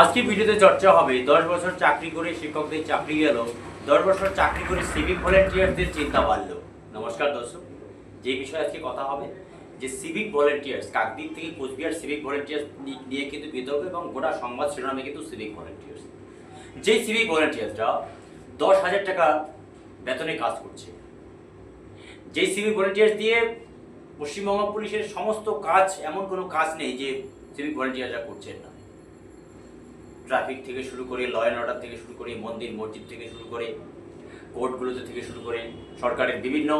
আজকে ভিডিওতে চর্চা হবে, দশ বছর চাকরি করে শিক্ষকদের চাকরি গেল, দশ বছর চাকরি করে সিভিক ভলেন্টিয়ারদের চিন্তা বাড়লো। নমস্কার দর্শক, যে বিষয়ে আজকে কথা হবে, যে সিভিক ভলেন্টিয়ার্স কাকদ্বীপ থেকে কোচবিহার সিভিক ভলেন্টিয়ার্স নিয়ে কিন্তু বিতর্ক এবং গোটা সংবাদ শিরোনামে কিন্তু সিভিক ভলেন্টিয়ার্স যেই সিভিক ভলেন্টিয়ার্সরা দশ হাজার টাকা বেতনে কাজ করছে যেই সিভিক ভলেন্টিয়ার্স দিয়ে পশ্চিমবঙ্গ পুলিশের সমস্ত কাজ, এমন কোনো কাজ নেই যে সিভিক ভলেন্টিয়াররা করছেন না। ট্রাফিক থেকে শুরু করে ল অ্যান্ড অর্ডার থেকে শুরু করে মন্দির, মসজিদ থেকে শুরু করে কোর্টগুলোতে থেকে শুরু করে সরকারের বিভিন্ন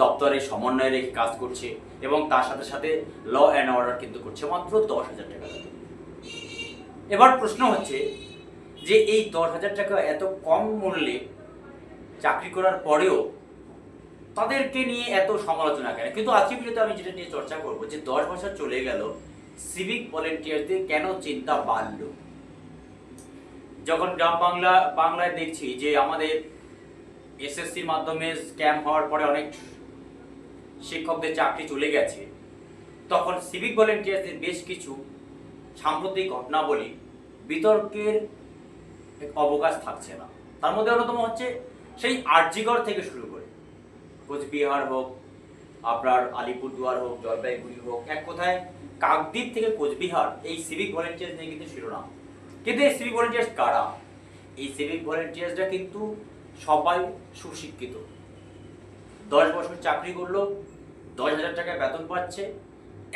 দপ্তরে সমন্বয় রেখে কাজ করছে এবং তার সাথে সাথে ল অ্যান্ড অর্ডার কিন্তু করছে মাত্র দশ হাজার টাকা। এবার প্রশ্ন হচ্ছে যে এই দশ হাজার টাকা এত কম মূল্যে চাকরি করার পরেও তাদেরকে নিয়ে এত সমালোচনা কেন? কিন্তু আজকে ভিডিওতে আমি যেটা নিয়ে চর্চা করব যে দশ বছর চলে গেল সিভিক ভলেন্টিয়ারদের কেন চিন্তা বাড়লো? যখন গ্রাম বাংলা, বাংলায় দেখছি যে আমাদের এসএসসির মাধ্যমে স্ক্যাম হওয়ার পরে অনেক শিক্ষকদের চাকরি চলে গেছে, তখন সিভিক ভলেন্টিয়ারদের বেশ কিছু সাম্প্রতিক ঘটনাবলী বিতর্কের অবকাশ থাকছে না। তার মধ্যে অন্যতম হচ্ছে সেই আরজিগড় থেকে শুরু করে। কোচবিহার হোক, আপনার আলিপুরদুয়ার হোক, জলপাইগুড়ি হোক, এক কোথায় কাকদ্বীপ থেকে কোচবিহার এই সিভিক ভলেন্টিয়ার্স নিয়ে কিন্তু শিরোনাম। কিন্তু এই সিভিক ভলেন্টিয়ার্স কারা? এই সিভিক ভলেন্টিয়ার্সরা কিন্তু সবাই সুশিক্ষিত। দশ বছর চাকরি করল, দশ হাজার টাকা বেতন পাচ্ছে,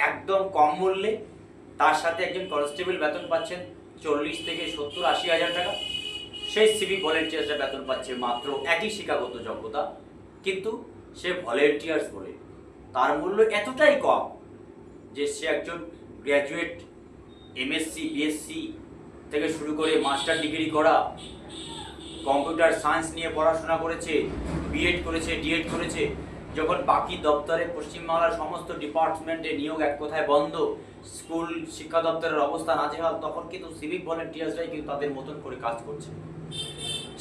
একদম কম মূল্যে, তার সাথে একজন কনস্টেবল বেতন পাচ্ছেন চল্লিশ থেকে সত্তর, আশি হাজার টাকা। সেই সিভিক ভলেন্টিয়ার্সরা বেতন পাচ্ছে মাত্র একই শিক্ষাগত যোগ্যতা, কিন্তু সে ভলেন্টিয়ার্স বলে। তার মূল্য এতটাই কম যে সে একজন গ্র্যাজুয়েট এমএসসি বিএসসি থেকে শুরু করে মাস্টার ডিগ্রি করা, কম্পিউটার সায়েন্স নিয়ে পড়াশোনা করেছে বিএড করেছে ডিএড করেছে, যখন বাকি দপ্তরে পশ্চিমবাংলার সমস্ত ডিপার্টমেন্টে নিয়োগ এক কথায় বন্ধ, স্কুল, শিক্ষা দপ্তরের অবস্থা নাজেহাল, তখন কিন্তু সিভিক ভলেন্টিয়ার্সরাই কিন্তু তাদের মতন করে কাজ করছে।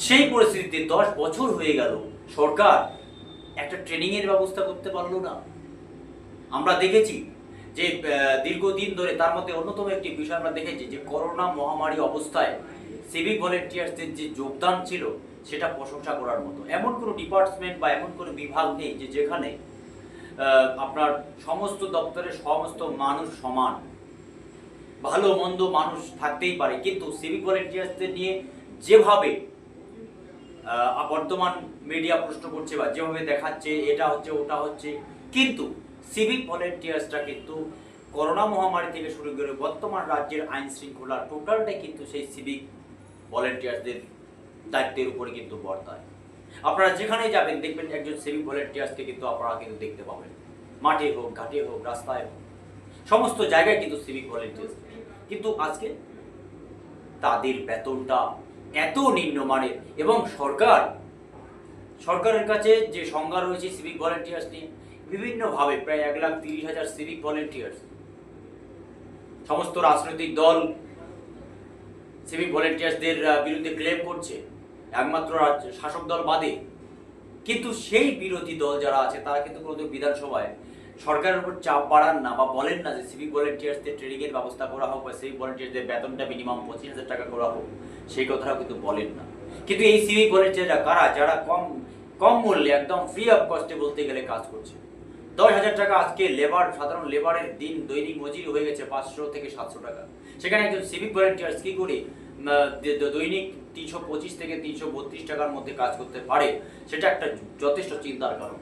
সেই পরিস্থিতিতে দশ বছর হয়ে গেল, সরকার একটা ট্রেনিংয়ের ব্যবস্থা করতে পারল না। আমরা দেখেছি যে দীর্ঘদিন ধরে তার মধ্যে অন্যতম একটি বিষয় আমরা দেখেছি যে, করোনা মহামারী অবস্থায় সিভিক ভলেন্টিয়ার্সদের যে যোগদান ছিল, সেটা প্রশংসা করার মতো। এমন কোনো ডিপার্টমেন্ট বা এমন কোনো বিভাগ নেই যে যেখানে আপনার সমস্ত দপ্তরের সমস্ত মানুষ সমান। ভালো, মন্দ মানুষ থাকতেই পারে। কিন্তু সিভিক ভলেন্টিয়ার্সদের নিয়ে যেভাবে বর্তমান মিডিয়া প্রশ্ন করছে বা যেভাবে দেখাচ্ছে, এটা হচ্ছে, ওটা হচ্ছে, কিন্তু সিভিক ভলেন্টিয়ার্সরা কিন্তু করোনা মহামারী থেকে শুরু করে বর্তমান রাজ্যের আইন শৃঙ্খলা টোটালটাই কিন্তু সেই সিভিক ভলেন্টিয়ার্সদের দায়িত্বের উপরে কিন্তু বর্তায়। আপনারা যেখানে যাবেন, দেখবেন একজন সিভিক ভলেন্টিয়ার্সকে কিন্তু আপনারা কিন্তু দেখতে পাবেন। মাঠে হোক, ঘাটে হোক, রাস্তায় হোক, সমস্ত জায়গায় কিন্তু সিভিক ভলেন্টিয়ার্স কিন্তু আজকে তাদের বেতনটা এত নিম্নমানের এবং সরকার, সরকারের কাছে যে সংজ্ঞা রয়েছে সিভিক ভলেন্টিয়ার্স নিয়ে বিভিন্নভাবে প্রায় এক লাখ তিরিশ হাজার সিভিক ভলেন্টিয়ার্স সমস্ত রাজনৈতিক দল সিভিক ভলেন্টিয়ার্সদের বিরুদ্ধে ক্লেম করছে। একমাত্র শাসক দল বাদে। কিন্তু সেই বিরোধী দল যারা আছে, তারা কিন্তু কোনো বিধানসভায় সরকারের উপর চাপ বাড়ান না বা বলেন না যে সিভিক ভলেন্টিয়ার্সদের ট্রেনিং এর ব্যবস্থা করা হোক বা সিভিক ভলেন্টিয়ার্সদের বেতনটা মিনিমাম পঁচিশ হাজার টাকা করা হোক, সেই কথাটা কিন্তু বলেন না। কিন্তু এই সিভিক ভলেন্টিয়াররা কারা? যারা কম কম মূল্যে, একদম ফ্রি অফ কস্টে বলতে গেলে কাজ করছে। দশ হাজার টাকা আজকে লেবার সাধারণ লেবারের দিন দৈনিক মজুরি হয়ে গেছে পাঁচশো থেকে সাতশো টাকা। সেখানে একজন সিভিক ভলেন্টিয়ার্স কি করে দৈনিক তিনশো পঁচিশ থেকে তিনশো বত্রিশ টাকার মধ্যে কাজ করতে পারে, সেটা একটা যথেষ্ট চিন্তার কারণ।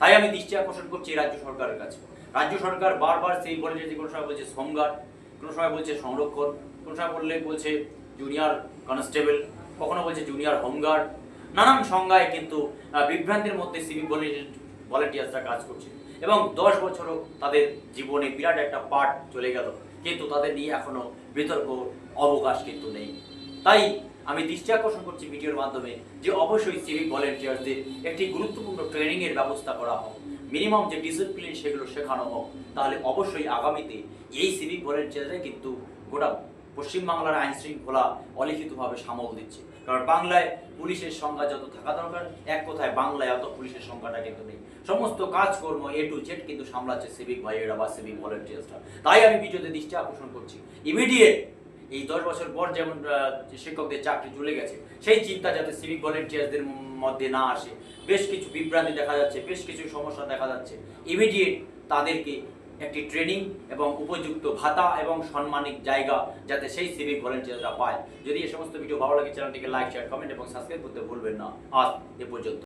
তাই আমি দৃষ্টি আকর্ষণ করছি রাজ্য সরকারের কাছে। রাজ্য সরকার বারবার সেই ভলেন্টিয়ার্স কোনো সময় বলছে হোমগার্ড কোনো সময় বলছে সংরক্ষণ, কোনো সময় বললে বলছে জুনিয়র কনস্টেবল কখনো বলছে জুনিয়র হোমগার্ড নানান সংজ্ঞায় কিন্তু বিভ্রান্তির মধ্যে সিভিক ভলেন্টিয়ার্সরা কাজ করছে। এবং দশ বছরও তাদের জীবনে বিরাট একটা পার্ট চলে গেল। কিন্তু তাদের নিয়ে এখনও বিতর্ক, অবকাশ কিন্তু নেই। তাই আমি দৃষ্টি আকর্ষণ করছি ভিডিওর মাধ্যমে যে অবশ্যই সিভিক ভলেন্টিয়ার্সদের একটি গুরুত্বপূর্ণ ট্রেনিং এর ব্যবস্থা করা হোক। মিনিমাম যে ডিসিপ্লিন সেগুলো শেখানো হোক, তাহলে অবশ্যই আগামীতে এই সিভিক ভলেন্টিয়ার্সরা কিন্তু গোটা পশ্চিমবাংলার আইন শৃঙ্খলা অলিখিতভাবে সামল দিচ্ছে। কারণ বাংলায় পুলিশের সংখ্যা যত থাকা দরকার, এক কথায় বাংলায় অত পুলিশের সংখ্যাটা কিন্তু নেই। সমস্ত কাজকর্ম এ টু জেড কিন্তু সামলাচ্ছে সিভিক ভাইয়েরা বা সিভিক ভলেন্টিয়ার্সরা তাই আমি ভিডিওতে দৃষ্টি আকর্ষণ করছি। ইমিডিয়েট এই দশ বছর পর যেমন শিক্ষকদের চাকরি চলে গেছে, সেই চিন্তা যাতে সিভিক ভলেন্টিয়ার্সদের মধ্যে না আসে। বেশ কিছু বিভ্রান্তি দেখা যাচ্ছে, বেশ কিছু সমস্যা দেখা যাচ্ছে। ইমিডিয়েট তাদেরকে একটি ট্রেনিং এবং উপযুক্ত ভাতা এবং সম্মানিক জায়গা যাতে সেই সিভিক ভলেন্টিয়াররা পায়। যদি এই সমস্ত ভিডিও ভালো লাগে, চ্যানেলটিকে লাইক শেয়ার কমেন্ট এবং সাবস্ক্রাইব করতে ভুলবেন না। আজ এ পর্যন্ত।